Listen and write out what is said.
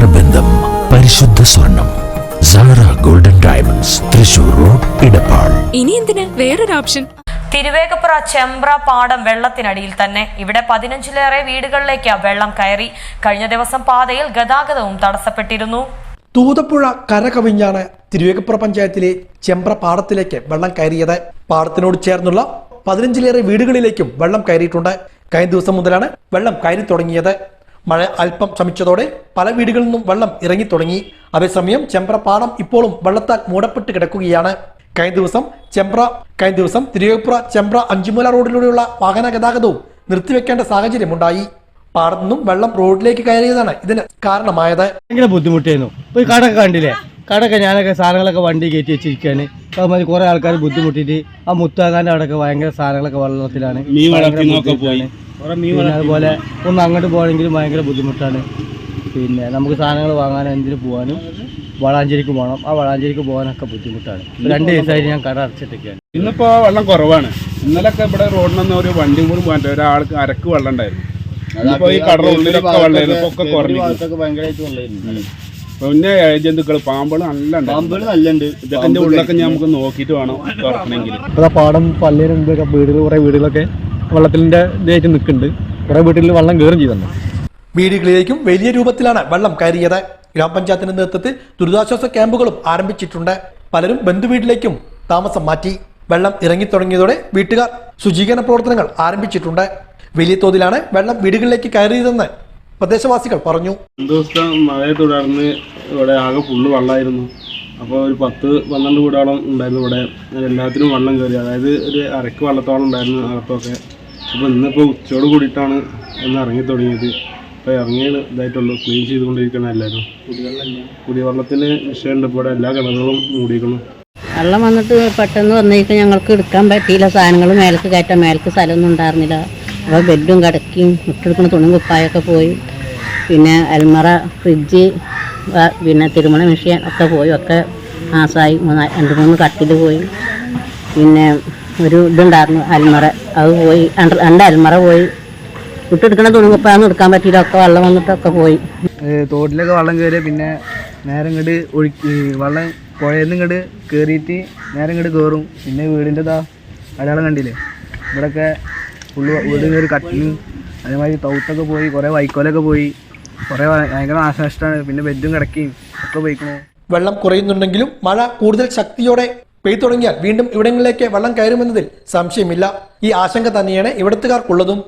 നേത്രബന്ധം പരിശുദ്ധ സ്വർണം. Sara golden diamonds Thrissur road Edappal. ഇനി എന്തിനാ? വേറൊരു ഓപ്ഷൻ. തിരുവേഗപ്പുറ ചെമ്പ്ര പാടം വെള്ളത്തിനടിയിൽ തന്നെ. ഇവിടെ പതിനഞ്ചിലേറെ വീടുകളിലേക്ക് വെള്ളം കയറി. കഴിഞ്ഞ ദിവസം പാതയിൽ ഗതാഗതവും തടസ്സപ്പെട്ടിരുന്നു. തൂതപ്പുഴ കര കവിഞ്ഞാണ് തിരുവേഗപ്പുറ പഞ്ചായത്തിലെ ചെമ്പ്ര പാടത്തിലേക്ക് വെള്ളം കയറിയത്. പാടത്തിനോട് ചേർന്നുള്ള പതിനഞ്ചിലേറെ വീടുകളിലേക്കും വെള്ളം കയറിയിട്ടുണ്ട്. കഴിഞ്ഞ ദിവസം മുതലാണ് വെള്ളം കയറി തുടങ്ങിയത്. മഴ അല്പം ശമിച്ചതോടെ പല വീടുകളിൽ നിന്നും വെള്ളം ഇറങ്ങി തുടങ്ങി അതേസമയം ചെമ്പ്ര പാടം ഇപ്പോഴും വെള്ളത്താൽ മൂടപ്പെട്ട് കിടക്കുകയാണ്. കഴിഞ്ഞ ദിവസം ചെമ്പ്ര കഴിഞ്ഞ ദിവസം തിരുവപ്പുറ ചെമ്പ്ര അഞ്ചുമൂല റോഡിലൂടെയുള്ള വാഹന ഗതാഗതവും നിർത്തിവെക്കേണ്ട സാഹചര്യമുണ്ടായി. പാടത്തു നിന്നും വെള്ളം റോഡിലേക്ക് കയറിയതാണ് ഇതിന് കാരണമായത്. ഭയങ്കര ബുദ്ധിമുട്ടായിരുന്നു. ഇപ്പോൾ കണ്ടില്ലേ? കടയൊക്കെ ഞാനൊക്കെ സാധനങ്ങളൊക്കെ വണ്ടി കയറ്റി വെച്ചിരിക്കുകയാണ്. അതുമാതിരി കുറേ ആൾക്കാർ ബുദ്ധിമുട്ടിയിട്ട് ആ മുത്താകാന്റെ അവിടെയൊക്കെ ഭയങ്കര സാധനങ്ങളൊക്കെ വെള്ളത്തിലാണ്. പിന്നെ അതുപോലെ ഒന്ന് അങ്ങോട്ട് പോകണമെങ്കിലും ഭയങ്കര ബുദ്ധിമുട്ടാണ്. പിന്നെ നമുക്ക് സാധനങ്ങൾ വാങ്ങാനും എന്തിനു പോകാനും വളാഞ്ചേരിക്ക് പോകണം. ആ വളാഞ്ചേരിക്ക് പോകാനൊക്കെ ബുദ്ധിമുട്ടാണ്. രണ്ട് ദിവസമായിട്ട് ഞാൻ കട അടച്ചിട്ടൊക്കെയാണ്. ഇന്നിപ്പോ വെള്ളം കുറവാണ്. ഇന്നലൊക്കെ ഇവിടെ റോഡിനൊന്നും ഒരു വണ്ടി കൂടി പോകാൻ ഒരാൾക്ക് അരക്ക് വെള്ളം ഉണ്ടായിരുന്നു. ഇന്നിപ്പോ ഈ കട ഉള്ളിലൊക്കെ വെള്ളമായിരുന്നു. ഇപ്പൊ ഒക്കെ കുറഞ്ഞു പിന്നെ ജന്തുക്കൾ പാമ്പുകൾ നല്ല പാമ്പുകൾ നല്ലുണ്ട് ഇതിന്റെ ഉള്ളൊക്കെ ഞാൻ നമുക്ക് നോക്കിയിട്ട് വേണം തുറക്കണമെങ്കിൽ. പാടം പള്ളിയിലുണ്ട് വീടുകൾ കുറേ വീടുകളൊക്കെ. വെള്ളത്തിന്റെ ഇതായിട്ട് നിൽക്കുന്നുണ്ട്. കുറേ വീട്ടിൽ വെള്ളം കയറും ചെയ്തു വീടുകളിലേക്കും വലിയ രൂപത്തിലാണ് വെള്ളം കയറിയത്. ഗ്രാമപഞ്ചായത്തിന്റെ നേതൃത്വത്തിൽ ദുരിതാശ്വാസ ക്യാമ്പുകളും ആരംഭിച്ചിട്ടുണ്ട്. പലരും ബന്ധുവീട്ടിലേക്കും താമസം മാറ്റി. വെള്ളം ഇറങ്ങിത്തുടങ്ങിയതോടെ വീട്ടുകാർ ശുചീകരണ പ്രവർത്തനങ്ങൾ ആരംഭിച്ചിട്ടുണ്ട്. വലിയ തോതിലാണ് വെള്ളം വീടുകളിലേക്ക് കയറിയതെന്ന് പ്രദേശവാസികൾ പറഞ്ഞു. ദിവസത്തെ മഴയെ തുടർന്ന് ഇവിടെ ആകെ ഫുള്ള് വെള്ളമായിരുന്നു അപ്പോൾ ഒരു പത്ത് പന്ത്രണ്ട് വീടോളം ഉണ്ടായിരുന്നു ഇവിടെ. എല്ലാത്തിനും വെള്ളം കയറി. അതായത് ഒരു അരക്ക് വെള്ളത്തോളം ഉണ്ടായിരുന്നു അകത്തൊക്കെ. അപ്പോൾ ഇന്നിപ്പോൾ ഉച്ചയോട് കൂടിയിട്ടാണ് ഒന്ന് ഇറങ്ങി തുടങ്ങിയത്. ഇപ്പോൾ ഇറങ്ങിയ ഇതായിട്ടുള്ളൂ. ക്ലീൻ ചെയ്തുകൊണ്ടിരിക്കണം എല്ലാവരും കുടിവെള്ളത്തിന് വിഷയമുണ്ട്. ഇപ്പോൾ ഇവിടെ എല്ലാ കിണറുകളും മൂടിക്കണം വെള്ളം വന്നിട്ട് പെട്ടെന്ന് വന്നേക്ക് ഞങ്ങൾക്ക് എടുക്കാൻ പറ്റിയില്ല. സാധനങ്ങൾ മേലേക്ക് കയറ്റാൻ മേലേക്ക് സ്ഥലമൊന്നും ഉണ്ടായിരുന്നില്ല. അപ്പോൾ ബെഡും കിടക്കിയും ഇട്ടെടുക്കുന്ന തുണിയും കുപ്പായൊക്കെ പോയി. പിന്നെ അൽമറ ഫ്രിഡ്ജ് പിന്നെ തിരുമണ മെഷീൻ ഒക്കെ പോയി. ഒക്കെ മാസമായി മൂന്ന് രണ്ട് മൂന്ന് കട്ടിൽ പോയി. പിന്നെ ഒരു ഇതുണ്ടായിരുന്നു അൽമറ. അത് പോയി. രണ്ട് അൽമറ പോയി. ഇട്ടെടുക്കണ തുണി കുപ്പായൊന്നും എടുക്കാൻ പറ്റിയില്ല. ഒക്കെ വെള്ളം വന്നിട്ടൊക്കെ പോയി. തോട്ടിലൊക്കെ വെള്ളം കയറി പിന്നെ നേരം ഇങ്ങോട്ട് ഒഴുക്കി വെള്ളം പുഴയിൽ നിന്ന് ഇങ്ങോട്ട് കയറിയിട്ട് നേരം ഇങ്ങോട്ട് കയറും പിന്നെ വീടിന്റെ ഇതാ അടയാളം കണ്ടില്ലേ? ഇവിടെയൊക്കെ ഫുള്ള് വീട് കയറി കട്ടിലും അതേമാതിരി തൗത്തൊക്കെ പോയി കുറേ വൈക്കോലൊക്കെ പോയി. കുറേ ഭയങ്കര നാശനഷ്ടമാണ്. പിന്നെ ബെഡും കിടക്കുകയും ഒക്കെ പോയിക്കണു. വെള്ളം കുറയുന്നുണ്ടെങ്കിലും മഴ കൂടുതൽ ശക്തിയോടെ പെയ്തു തുടങ്ങിയാൽ വീണ്ടും ഇവിടങ്ങളിലേക്ക് വെള്ളം കയറുമെന്നതിൽ സംശയമില്ല. ഈ ആശങ്ക തന്നെയാണ് ഇവിടത്തുകാർക്കുള്ളതും.